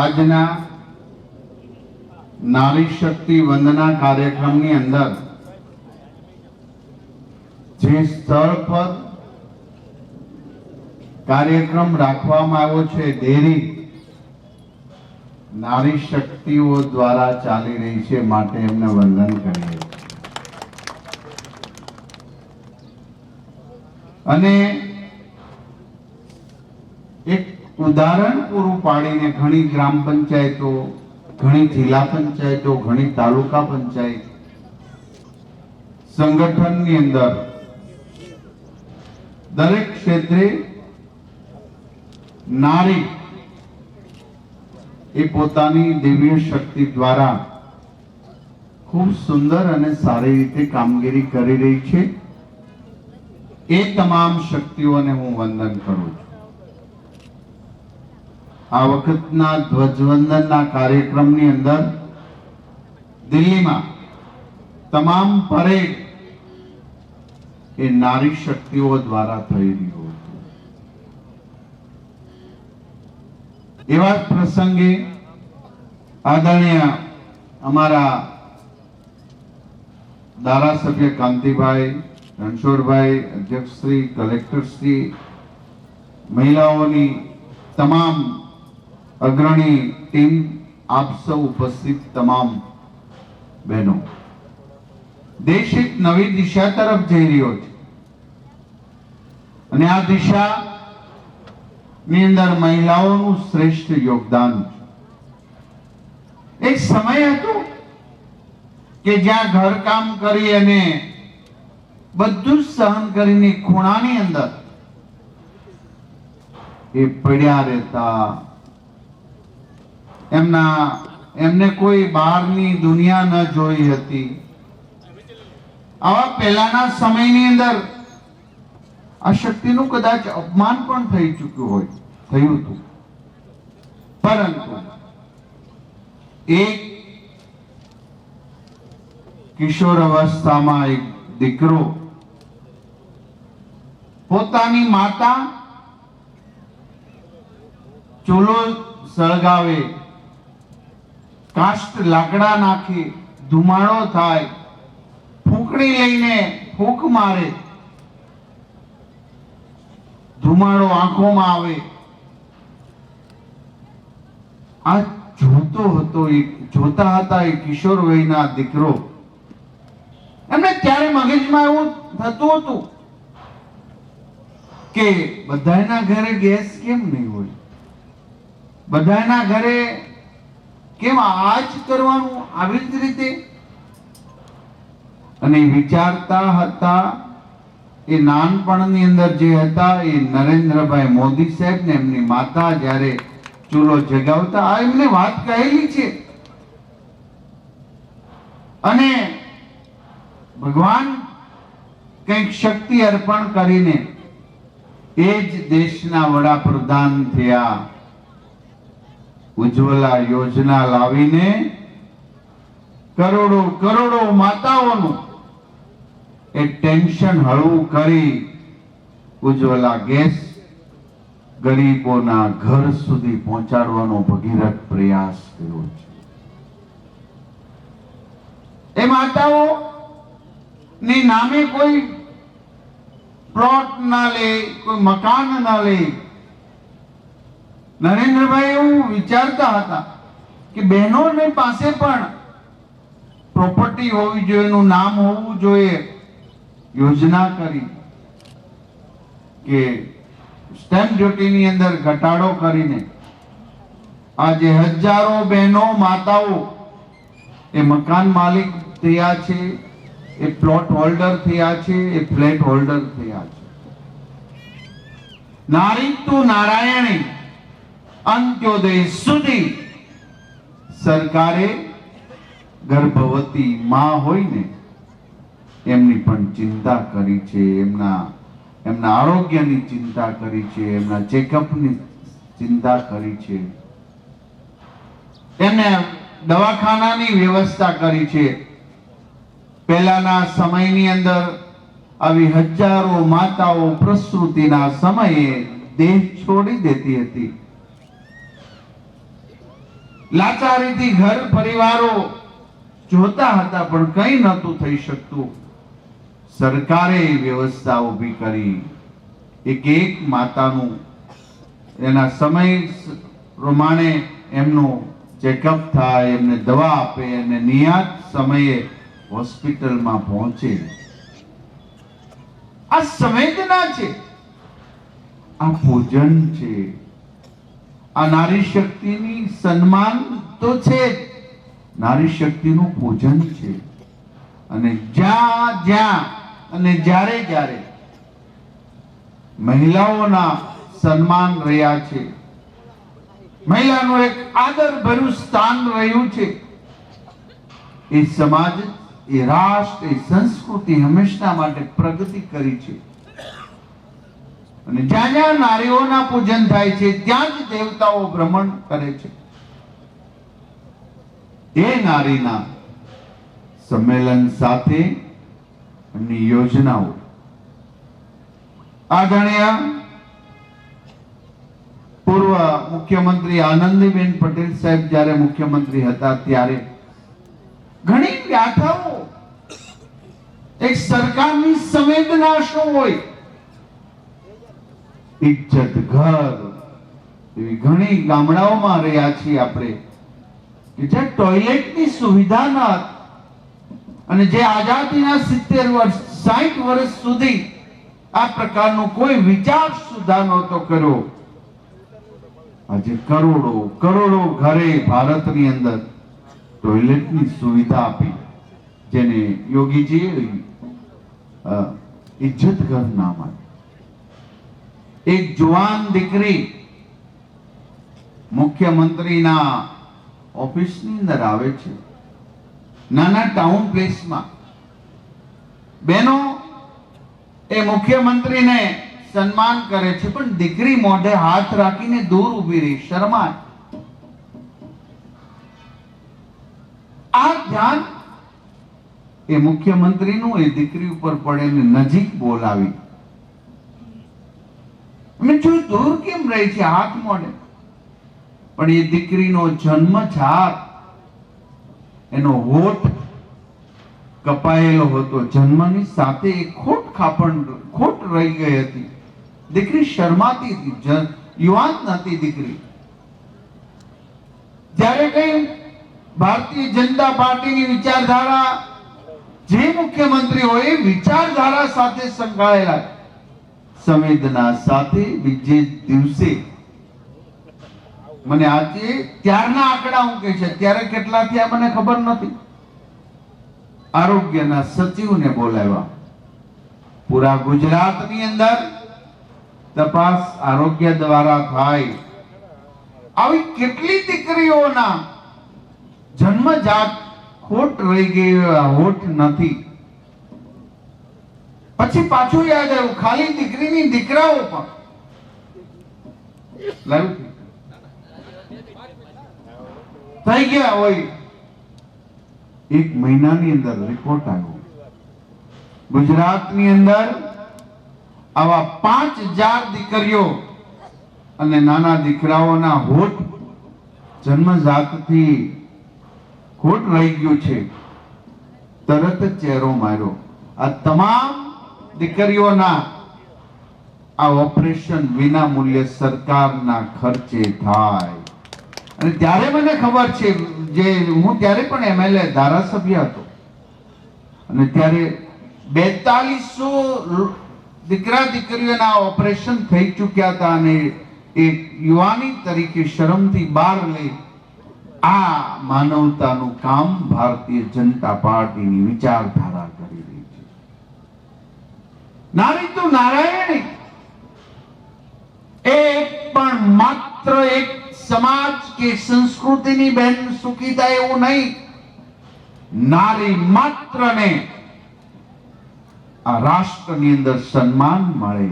આજના નારી શક્તિ વંદના કાર્યક્રમની અંદર જે સ્થળ પર કાર્યક્રમ રાખવામાં આવ્યો છે ડેરી નારી શક્તિઓ દ્વારા ચાલી રહી છે, માટે એમને વંદન કરીએ. અને એક ઉદાહરણ પૂરું પાડીને ઘણી ગ્રામ પંચાયતો, ઘણી જિલ્લા પંચાયતો, ઘણી તાલુકા પંચાયત સંગઠનની અંદર દરેક ક્ષેત્રે નારી એ પોતાની દિવ્ય શક્તિ દ્વારા ખૂબ સુંદર અને સારી રીતે કામગીરી કરી રહી છે. એ તમામ શક્તિઓને હું વંદન કરું છું. આ વખતના ધ્વજવંદનના કાર્યક્રમની અંદર દિલ્હીમાં તમામ પરેડ એ નારી શક્તિઓ દ્વારા થઈ રહ્યું એવા પ્રસંગે આદરણીય અમારા ધારાસભ્ય કાંતિભાઈ, રણછોડભાઈ, અધ્યક્ષશ્રી, કલેક્ટરશ્રી, મહિલાઓની તમામ અગ્રણી ટીમ આપ સૌ ઉપસ્થિત તમામ બહેનો. દેશ એક નવી દિશા તરફ જઈ રહ્યો છે. અને આ દિશા ની અંદર મહિલાઓનું શ્રેષ્ઠ યોગદાન એક સમય હતો કે જ્યાં ઘરકામ કરી અને બધું જ સહન કરીને ખૂણાની અંદર એ પડ્યા રહેતા એમના, એમને કોઈ બહારની દુનિયા ન જોઈ હતી. આવા પહેલાના સમયની અંદર આ શક્તિનું કદાચ અપમાન પણ થઈ ચૂક્યું હોય, થયું હતું. પરંતુ એક કિશોર અવસ્થામાં એક દીકરો પોતાની માતા ચૂલો સળગાવે. કાષ્ટ લાકડા નાખી ધુમાડો થાય, ફૂંકણી લઈને ફૂંક મારે. ધુમાડો આંખોમાં આવે. આ જોતો હતો એ, જોતા હતા એ કિશોર વયના દીકરો. એમને ત્યારે મગજમાં એવું થતું હતું કે બધાના ઘરે ગેસ કેમ નહીં હોય? બધાના ઘરે કેમ આ કરવાનું આવી જ રીતે? અને વિચારતા હતા એ નાનપણની અંદર જે હતા એ નરેન્દ્રભાઈ મોદી સાહેબ ને એમની માતા જ્યારે ચૂલો જગાવતા, આ એમને વાત કહેલી છે. અને ભગવાન કંઈક શક્તિ અર્પણ કરીને એ જ દેશના વડાપ્રધાન થયા. ઉજ્જવલા યોજના લાવીને કરોડો કરોડો માતાઓનું એ ટેન્શન હળવું કરી ઉજ્જવલા ગેસ ગરીબોના ઘર સુધી પહોંચાડવાનો ભગીરથ પ્રયાસ કર્યો છે. એ માતાઓ ની નામે કોઈ પ્લોટ ના લે, કોઈ મકાન ના લે નરેન્દ્રભાઈ એવું વિચારતા હતા કે બહેનોને પાસે પણ પ્રોપર્ટી હોવી જોઈએ, એનું નામ હોવું જોઈએ. યોજના કરી કે સ્ટેમ્પ ડ્યુટીની અંદર ઘટાડો કરીને આજે હજારો બહેનો, માતાઓ, એ મકાન માલિક થયા છે, એ પ્લોટ હોલ્ડર થયા છે, એ ફ્લેટ હોલ્ડર થયા છે. નારી તું નારાયણી અંત્યોદય સુધી સરકારે ગર્ભવતી માં હોય ને એમની પણ ચિંતા કરી છે, એમના એમના આરોગ્યની ચિંતા કરી છે, એમના ચેકઅપની ચિંતા કરી છે. એમને દવાખાનાની વ્યવસ્થા કરી છે. પહેલાના સમયની અંદર આવી હજારો માતાઓ પ્રસૂતિના સમયે દેહ છોડી દેતી હતી. લાચારીથી ઘર પરિવારો જોતા હતા, પણ કંઈ નહોતું થઈ શકતું. સરકારે વ્યવસ્થા ઊભી કરી. એક એક માતાનું એના સમય પ્રમાણે એમનું ચેકઅપ થાય, એમને દવા આપે, અને નિયાત સમયે હોસ્પિટલમાં પહોંચે. આ સંવેદના છે. આ ભોજન છે. આ નારી શક્તિની સન્માન તો છે. નારી શક્તિનું પૂજન છે. અને જ્યાં જ્યાં અને જ્યારે જ્યારે મહિલાઓના સન્માન રહ્યા છે. મહિલાનું એક આદર ભર્યું સ્થાન રહ્યું છે. એ સમાજ, એ રાષ્ટ્ર, એ સંસ્કૃતિ હંમેશા માટે પ્રગતિ કરી છે. અને જ્યાં જ્યાં નારીઓના પૂજન થાય છે, ત્યાં જ દેવતાઓ ભ્રમણ કરે છે. એ નારીના સંમેલન સાથે એમની યોજનાઓ. આદરણીય પૂર્વ મુખ્યમંત્રી આનંદીબેન પટેલ સાહેબ જ્યારે મુખ્યમંત્રી હતા ત્યારે ઘણી વ્યાખ્યાઓ એક સરકારની સંવેદના શું હોય? ઇજ્જત ઘર. એવી ઘણી ગામડાઓમાં રહ્યા છીએ આપણે. કે જે ટોયલેટની સુવિધા ન અને જે આઝાદીના સિત્તેર વર્ષ સાઠ વર્ષ સુધી આ પ્રકારનો કોઈ વિચાર સુધા નહોતો કર્યો. આજે કરોડો કરોડો ઘરે ભારતની અંદર ટોયલેટની સુવિધા આપી. જેને યોગીજીએ ઇજ્જત ઘર નામ આપ્યું. એક જુવાન દીકરી મુખ્યમંત્રીના ઓફિસની અંદર આવે છે. નાના ટાઉન પ્લેસમાં. બેનો એ મુખ્યમંત્રીને સન્માન કરે છે, પણ દીકરી મોઢે હાથ રાખીને દૂર ઊભી રહી શરમાય આ ધ્યાન એ મુખ્યમંત્રીનું, એ દીકરી ઉપર પડે નજીક બોલાવી. મેં જોયું દૂર કેમ રહી છે હાથ મોડે પણ એ દીકરીનો જન્મ જાત. એનો હોઠ કપાયેલો હતો. જન્મની સાથે એ ખોટ ખાપણ, ખોટ રહી ગઈ હતી. દીકરી શરમાતી હતી. યુવાન નથી દીકરી. જ્યારે કઈ ભારતીય જનતા પાર્ટીની વિચારધારા જે મુખ્યમંત્રી હોય એ વિચારધારા સાથે સંકળાયેલા સંવેદના સાથે બીજે દિવસે. મને આજે ત્યારના આંકડા કહે છે? ત્યારે કેટલા થયા મને ખબર નથી. આરોગ્યના સચિવને બોલાવ્યા. પૂરા ગુજરાતની અંદર તપાસ આરોગ્ય દ્વારા થાય. આવી કેટલી દીકરીઓના જન્મજાત ખોટ રહી ગઈ, હોઠ નથી. પછી પાછું યાદ આવ્યું, ખાલી દીકરીની દીકરાઓ પણ. થઈ ગયા હોય. એક મહિનાની અંદર રિપોર્ટ આવ્યો. ગુજરાતની અંદર આવા પાંચ હજાર દીકરીઓ અને નાના દીકરાઓના હોઠ જન્મજાતથી ખોટ રહી ગયું છે. તરત ચહેરો માર્યો. આ તમામ દીકરીઓના આ ઓપરેશન વિના મૂલ્યે સરકારના ખર્ચે થાય. અને ત્યારે મને ખબર છે જે હું ત્યારે પણ એમએલએ ધારાસભ્ય હતો. અને ત્યારે બેતાલીસો દીકરા દીકરીઓના ઓપરેશન થઈ ચૂક્યા હતા અને એક યુવાની તરીકે શરમથી બહાર લઈ આ માનવતાનું કામ ભારતીય જનતા પાર્ટીની વિચારધારા નારી તો નારાયણી. પણ માત્ર એક સમાજ કે સંસ્કૃતિની બેન સુખી એવું નહીં. નારી માત્ર ને આ રાષ્ટ્રની અંદર સન્માન મળે.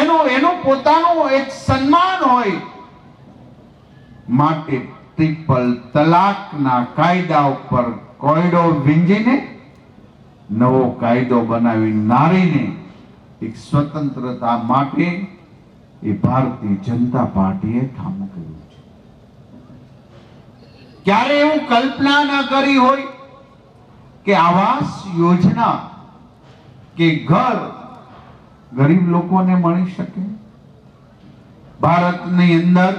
એનો એનો પોતાનું એક સન્માન હોય માટે ટ્રિપલ તલાકના કાયદા ઉપર કોયડો વીંજીને નવો કાયદો બનાવી નારીને એક સ્વતંત્રતા માટે એ ભારતીય જનતા પાર્ટીએ કામ કર્યું છે. ક્યારે એવું કલ્પના ન કરી હોય કે આવાસ યોજના કે ઘર ગરીબ લોકોને મળી શકે? ભારતની અંદર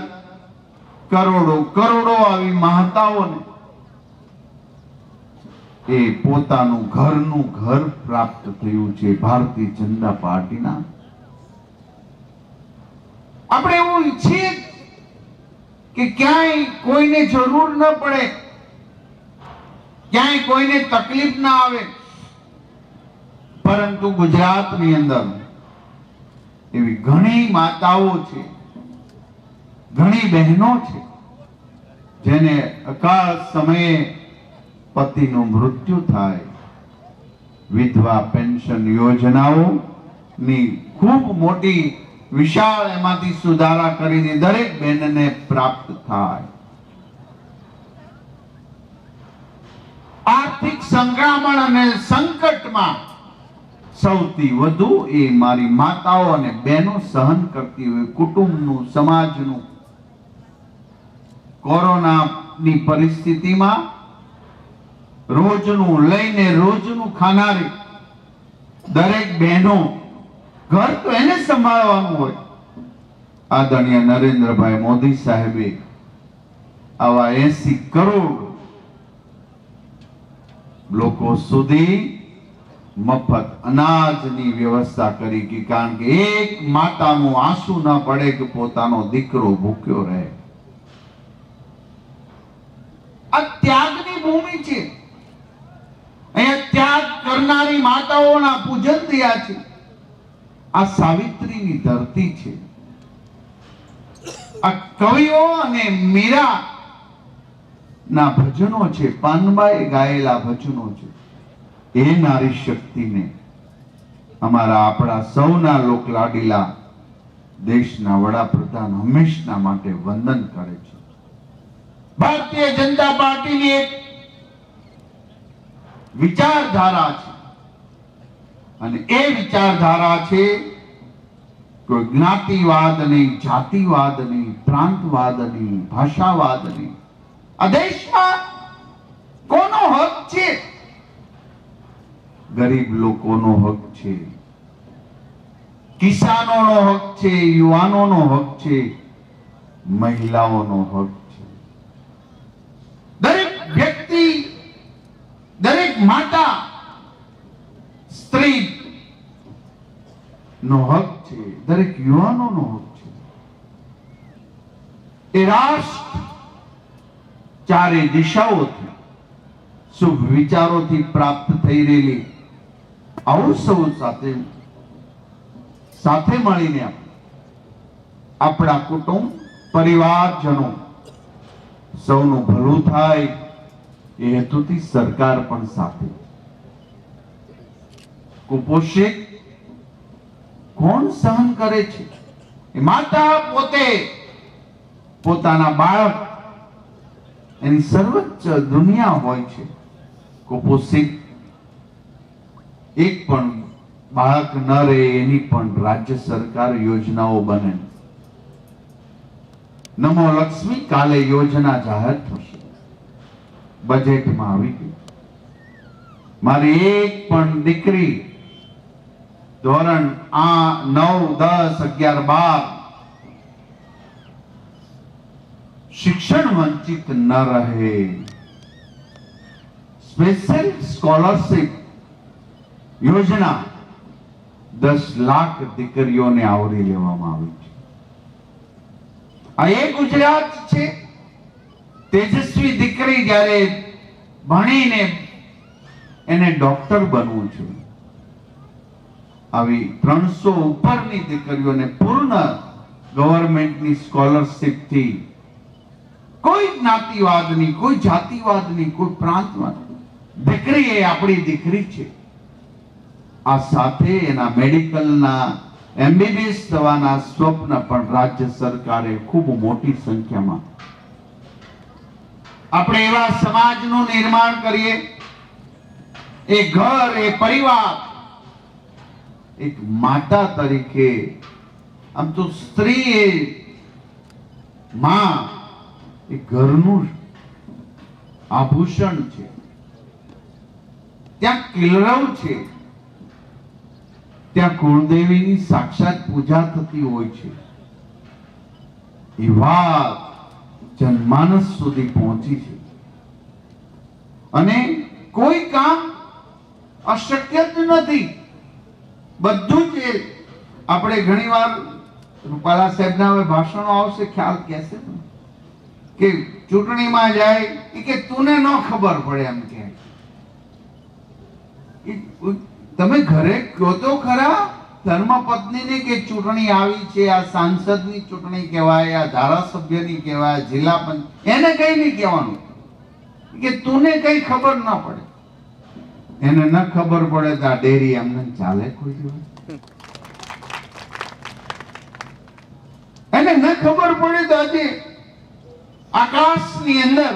કરોડો કરોડો આવી માતાઓને એ પોતાનું ઘરનું ઘર પ્રાપ્ત થયું છે ભારતીય જનતા પાર્ટીના. આપણે એવું ઈચ્છીએ કે ક્યાંય કોઈને જરૂર ન પડે, ક્યાંય કોઈને તકલીફ ના આવે. પરંતુ ગુજરાતની અંદર એવી ઘણી માતાઓ છે, ઘણી બહેનો છે, જેને અકાળ સમયે પતિનું મૃત્યુ થાય. વિધવા પેન્શન યોજનાઓની ખૂબ મોટી વિશાળ એમાંથી સુધારા કરીને દરેક બહેનને પ્રાપ્ત થાય. આર્થિક સંક્રમણ અને સંકટમાં સૌથી વધુ એ મારી માતાઓ અને બહેનો સહન કરતી હોય, કુટુંબનું, સમાજનું. કોરોનાની પરિસ્થિતિમાં રોજનું, લઈને રોજનું ખાનારી દરેક બહેનો ઘર તો એને સંભાળવાનું હોય. આદરણીય નરેન્દ્રભાઈ મોદી સાહેબે આવા એસી કરોડ લોકો સુધી મફત અનાજની વ્યવસ્થા કરી કે કારણ કે એક માતાનું આંસુ ન પડે કે પોતાનો દીકરો ભૂખ્યો રહે. આ ત્યાગની ભૂમિ છે. અહીંયા ત્યાગ કરનારી માતાઓના પૂજન થયા છે. આ સાવિત્રીની ધરતી છે. આ કવિઓ અને મીરા ના ભજનો છે. પાનબાએ ગાયેલા ભજનો છે. એ નારી શક્તિને અમારા આપણા સૌના લોકલાડીલા દેશના વડાપ્રધાન હંમેશના માટે વંદન કરે છે. ભારતીય જનતા પાર્ટીની એક વિચારધારા છે. અને એ વિચારધારા છે કોઈ જ્ઞાતિવાદ નહીં જાતિવાદ નહીં પ્રાંતવાદ નહીં ભાષાવાદ નહીં આ દેશમાં કોનો હક છે? ગરીબ લોકોનો હક છે. કિસાનોનો હક છે, યુવાનોનો હક છે, મહિલાઓનો હક છે દરેક વ્યક્તિ માતા, સ્ત્રી. નો હક છે. દરેક યુવાનોનો હક છે. એ રાષ્ટ્ર ચારે દિશાઓથી, શુભ વિચારોથી પ્રાપ્ત થઈ રહેલી આવું સૌ સાથે સાથે મળીને આપણા કુટુંબ, પરિવારજનો સૌનું ભલું થાય. એ હેતુથી સરકાર પણ સાથે કુપોષિત કોણ સહન કરે છે? માતા પોતે પોતાના બાળક એની સર્વોચ્ચ દુનિયા હોય છે. કુપોષિત એક પણ બાળક ન રહે એની પણ રાજ્ય સરકાર યોજનાઓ બને. નમો લક્ષ્મી કાલે યોજના જાહેર થશે. બજેટમાં આવી ગઈ. મારી એક પણ દીકરી ધોરણ આ નવ, દસ, અગિયાર, બાર શિક્ષણ વંચિત ન રહે. સ્પેશિયલ સ્કોલરશિપ યોજના દસ લાખ દીકરીઓને આવરી લેવામાં આવી છે. આ એ ગુજરાત છે તેજસ્વી દીકરી જ્યારે ભણીને એને ડોક્ટર બનવું છે. આવી ત્રણસો ઉપરની દીકરીઓને પૂર્ણ ગવર્મેન્ટની સ્કોલરશીપથી કોઈ જ્ઞાતિવાદની, કોઈ જાતિવાદની, કોઈ પ્રાંતવાદ દીકરી એ આપણી દીકરી છે. આ સાથે એના મેડિકલના એમબીબીએસ થવાના સ્વપ્ન પણ રાજ્ય સરકારે ખૂબ મોટી સંખ્યામાં આપણે એવા સમાજનું નિર્માણ કરીએ. એ ઘર, એ પરિવાર, એક માતા તરીકે, આમ તો સ્ત્રી એ માં, એ ઘરનું આભૂષણ છે. ત્યાં કિલરવ છે. ત્યાં કુળદેવીની સાક્ષાત પૂજા થતી હોય છે. એ વાત જનમાનસ સુધી પહોંચી છે. અને કોઈ કામ અશક્ય જ નથી. બધું જ આપણે ઘણીવાર રૂપાલા સાહેબના હવે ભાષણો આવશે, ખ્યાલ કહેશે કે ચૂંટણીમાં જાય એ કે તુને ન ખબર પડે એમ કે તમે ઘરે કહો તો ખરા? ધર્મપત્નીને કે ચૂંટણી આવી છે, આ સાંસદની ચૂંટણી કહેવાય, આ ધારાસભ્યની કહેવાય, જિલ્લા પંચ, એને કઈ નહીં કહેવાનું. કે તુને કઈ ખબર ન પડે. એને ન ખબર પડે તો આ ડેરી એમને ચાલે કોઈ દિવસ. એને ન ખબર પડે તો આજે આકાશની અંદર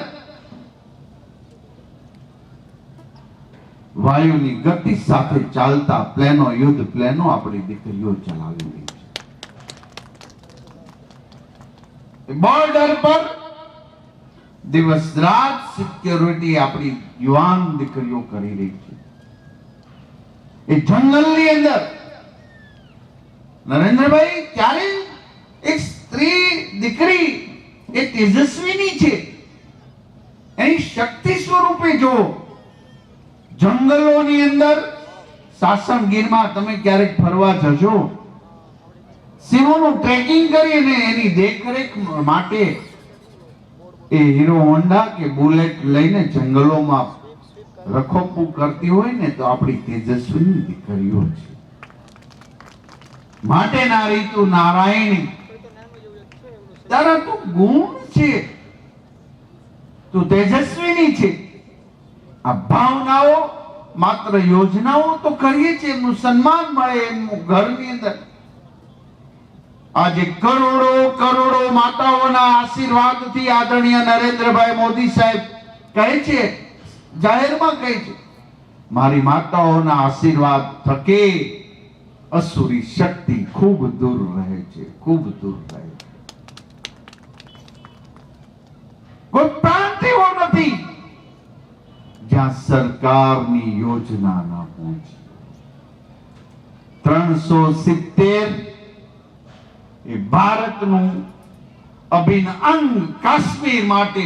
વાયુની ગતિ સાથે ચાલતા પ્લેનો, યુદ્ધ પ્લેનો આપણી દીકરીઓ ચલાવી રહી છે. બોર્ડર પર દિવસ રાત સિક્યોરિટી આપણી યુવાન દીકરીઓ કરી રહી છે. એ જંગલની અંદર નરેન્દ્રભાઈ ક્યારે એક સ્ત્રી દીકરી એ તેજસ્વીની છે. એની શક્તિ સ્વરૂપે જો જંગલોની અંદર સાસણગીરમાં તમે ક્યારેક ફરવા જજો. સિંહોનું ટ્રેકિંગ કરીને એની દેખરેખ માટે એ હીરો હોન્ડા કે બુલેટ લઈને જંગલોમાં રખોપું કરતી હોય ને તો આપણી તેજસ્વીની દીકરીઓ છે. માટે નારી તું નારાયણી. તારા તું ગુણ છે. તું તેજસ્વીની છે. આ ભાવનાઓ માત્ર યોજનાઓ તો કરીએ છીએ, એમનું સન્માન મળે, એમનું ઘરની અંદર. આજે કરોડો કરોડો માતાઓના આશીર્વાદથી આદરણીય નરેન્દ્રભાઈ મોદી સાહેબ કહે છે, જાહેરમાં કહે છે, મારી માતાઓના આશીર્વાદ થકે, અસુરી શક્તિ ખૂબ દૂર રહે છે, ખૂબ દૂર રહે છે. કોઈ જ્યાં સરકારની યોજના ના પહોંચી. ત્રણસો સિત્તેર એ ભારતનું અભિન્ન અંગ કાશ્મીર માટે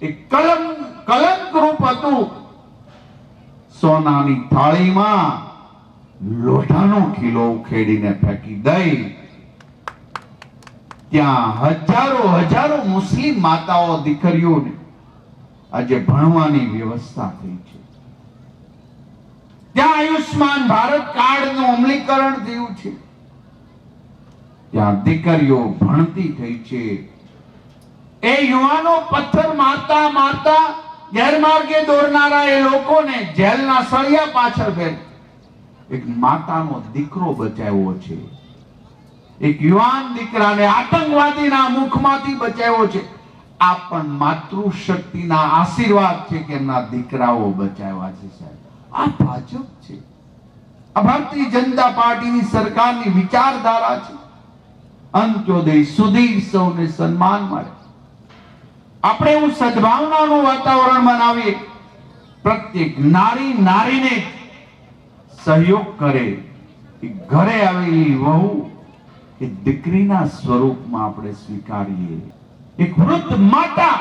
એક કલમ કલંકરૂપ હતું. સોનાની થાળીમાં લોઢાનો કિલો ઉખેડીને ફેંકી દઈ. ત્યાં હજારો હજારો મુસ્લિમ માતાઓ, દીકરીઓને આજે ભણવાની વ્યવસ્થા થઈ છે. ત્યાં આયુષ્માન ભારત કાર્ડનું અમલીકરણ થયું છે. ત્યાં દીકરીઓ ભણતી થઈ છે. એ યુવાનો પથ્થર મારતા મારતા ગેરમાર્ગે દોરનારા એ લોકોને જેલના સળિયા પાછળ બેન એક માતાનો દીકરો બચાવ્યો છે. એક યુવાન દીકરાને આતંકવાદીના મુખમાંથી બચાવ્યો છે. આ માતૃશક્તિના આશીર્વાદ છે કે એમના દીકરાઓ બચાવ્યા છે સાહેબ. આ ભાજપ છે. આ ભારતીય જનતા પાર્ટીની સરકારની વિચારધારા છે. અંત્યોદય સુધી સૌને સન્માન મળે. આપણે એવું સદભાવનાનું વાતાવરણ બનાવીએ. પ્રત્યેક નારી નારીને સહયોગ કરે. ઘરે આવેલી વહુ એ દીકરીના સ્વરૂપમાં આપણે સ્વીકારીએ. એક વૃદ્ધ માતા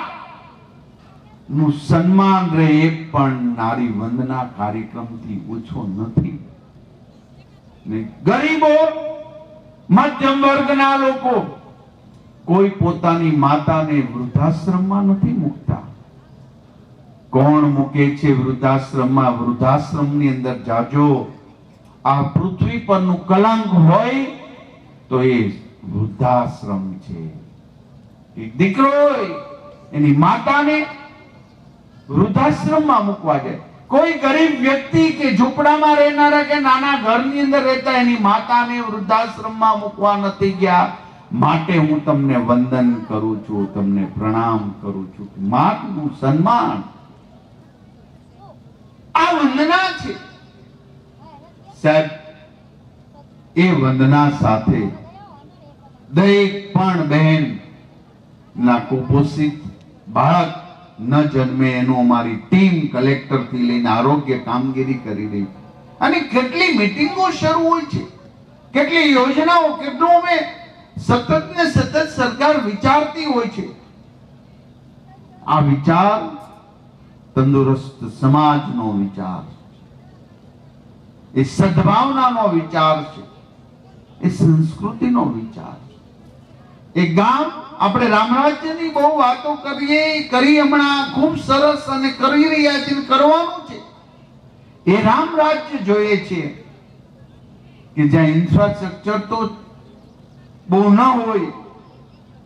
નું સન્માન રહે એ પણ નારી વંદના કાર્યક્રમથી ઓછો નથી. ગરીબો, મધ્યમ વર્ગના લોકો કોઈ પોતાની માતાને વૃદ્ધાશ્રમમાં નથી મૂકતા. કોણ મૂકે છે વૃદ્ધાશ્રમમાં? વૃદ્ધાશ્રમની અંદર જાજો, આ પૃથ્વી પરનું કલંક હોય તો એ વૃદ્ધાશ્રમ છે. દીકરો એની માતાને વૃદ્ધાશ્રમમાં મૂકવા જાય. કોઈ ગરીબ વ્યક્તિ કે ઝૂંપડામાં રહેનારા કે નાના ઘરની અંદર રહેતા એની માતાને વૃદ્ધાશ્રમમાં મૂકવા નથી ગયા. માટે હું તમને વંદન કરું છું, તમને પ્રણામ કરું છું. માતનું સન્માન આ વંદના છે. સાહેબ, એ વંદના સાથે દરેક પણ બહેન ના કુપોષિત બાળક ન જન્મે એનું અમારી ટીમ કલેક્ટરથી લઈને આરોગ્ય કામગીરી કરી રહી અને કેટલી મિટિંગો શરૂ હોય છે? કેટલી યોજનાઓ, કેટલું અમે સતત ને સતત સરકાર વિચારતી હોય છે? આ વિચાર તંદુરસ્ત સમાજનો વિચાર એ સદભાવનાનો વિચાર છે. એ સંસ્કૃતિનો વિચાર છે. એ ગામ આપણે રામરાજ્યની બહુ વાતો કરીએ કરી હમણાં ખૂબ સરસ અને કરી રહ્યા છે કરવાનું છે. એ રામ રાજ્ય જોઈએ છે કે જ્યાં ઇન્ફ્રાસ્ટ્રક્ચર તો બહુ ન હોય,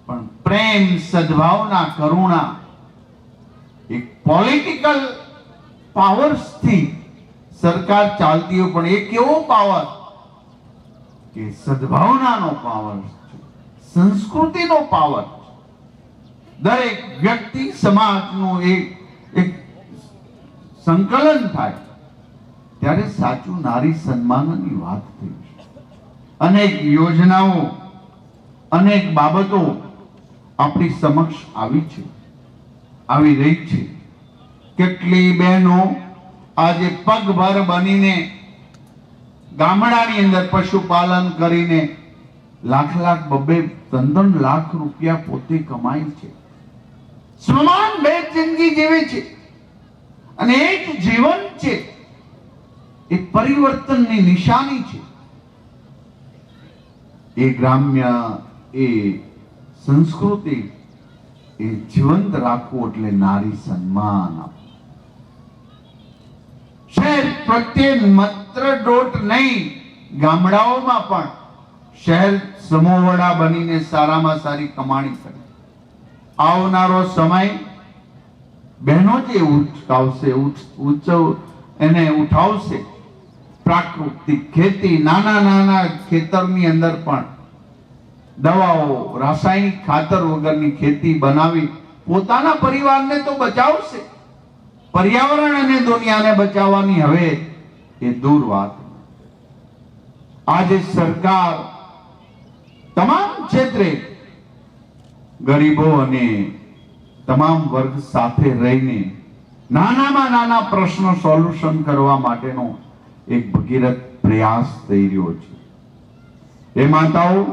પણ પ્રેમ, સદભાવના, કરુણા, એક પોલિટિકલ પાવર્સથી સરકાર ચાલતી હોય, પણ એ કેવો પાવર કે સદભાવનાનો પાવર સંસ્કૃતિનો પાવર. દરેક વ્યક્તિ સમાજનું એક એક સંકલન થાય. ત્યારે સાચું નારી સન્માનની વાત થઈ. અનેક યોજનાઓ, અનેક બાબતો આપણી સમક્ષ આવી છે. આવી રહી છે. કેટલી બહેનો આજે પગભર બનીને ગામડાની અંદર પશુપાલન કરીને લાખ લાખ બબે ત્રણ લાખ રૂપિયા પોતે કમાય છે. સમાન બે જિંદગી જીવે છે. અને એ જીવન છે. એ પરિવર્તનની નિશાની છે. એ ગ્રામ્ય, એ સંસ્કૃતિ, એ જીવંત રાખવું એટલે નારી સન્માન આપવું. શહેર પ્રત્યે માત્ર દોટ નહીં, ગામડાઓમાં પણ શહેર સમૂહવડા બનીને સારામાં સારી કમાણી કરે. આવનારો સમય બહેનો જે ઉચકાવશે ઉચ- એને ઉઠાવશે, પ્રાકૃતિક ખેતી, નાના નાના ખેતરની અંદર પણ દવાઓ, રાસાયણિક ખાતર વગરની ખેતી બનાવી પોતાના પરિવારને તો બચાવશે. પર્યાવરણ અને દુનિયાને બચાવવાની હવે એ દૂર વાત. આજે સરકાર તમામ ક્ષેત્રે ગરીબો અને તમામ વર્ગ સાથે રહીને નાનામાં નાના પ્રશ્નો સોલ્યુશન કરવા માટેનો એક ભગીરથ પ્રયાસ થઈ રહ્યો છે. એ માતાઓ,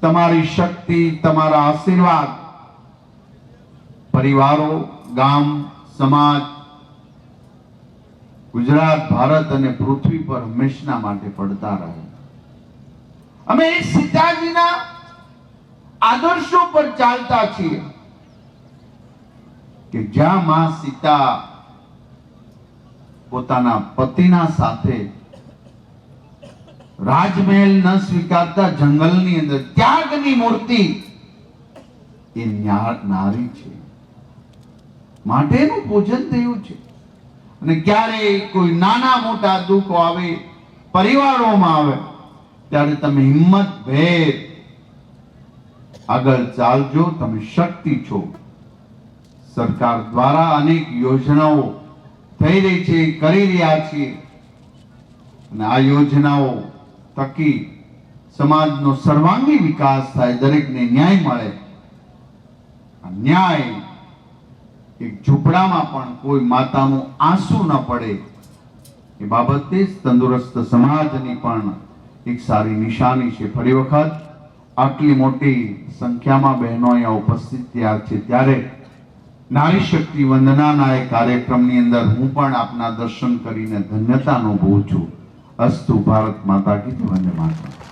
તમારી શક્તિ, તમારા આશીર્વાદ, પરિવારો, ગામ, સમાજ, ગુજરાત, ભારત અને પૃથ્વી પર હંમેશના માટે પડતા રહે. અમે એ સીતાજીના આદર્શો પર ચાલતા છીએ કે જ્યાં માં સીતા પોતાના પતિના સાથે રાજમહેલ ન સ્વીકારતા, જંગલની અંદર ત્યાગની મૂર્તિ એ નારી છે. માટેનું પૂજન થયું છે. અને ક્યારે કોઈ નાના મોટા દુઃખો આવે, પરિવારોમાં આવે ત્યારે તમે હિંમત ભેર આગળ ચાલજો, તમે શક્તિ છો. સરકાર દ્વારા અનેક યોજનાઓ થઈ રહી છે, કરી રહ્યા છીએ અને આ યોજનાઓ થકી સમાજનો સર્વાંગી વિકાસ થાય, દરેકને ન્યાય મળે. ન્યાય એક ઝૂંપડામાં પણ કોઈ માતાનું આંસુ ન પડે. એ બાબતે તંદુરસ્ત સમાજની પણ એક સારી નિશાની છે. ફરી વખત આટલી મોટી સંખ્યામાં બહેનો અહીંયા ઉપસ્થિત થયા છે. ત્યારે નારી શક્તિ વંદનાના એ કાર્યક્રમની અંદર હું પણ આપના દર્શન કરીને ધન્યતા અનુભવું છું. અસ્તુ ભારત માતા કી વંદે માતા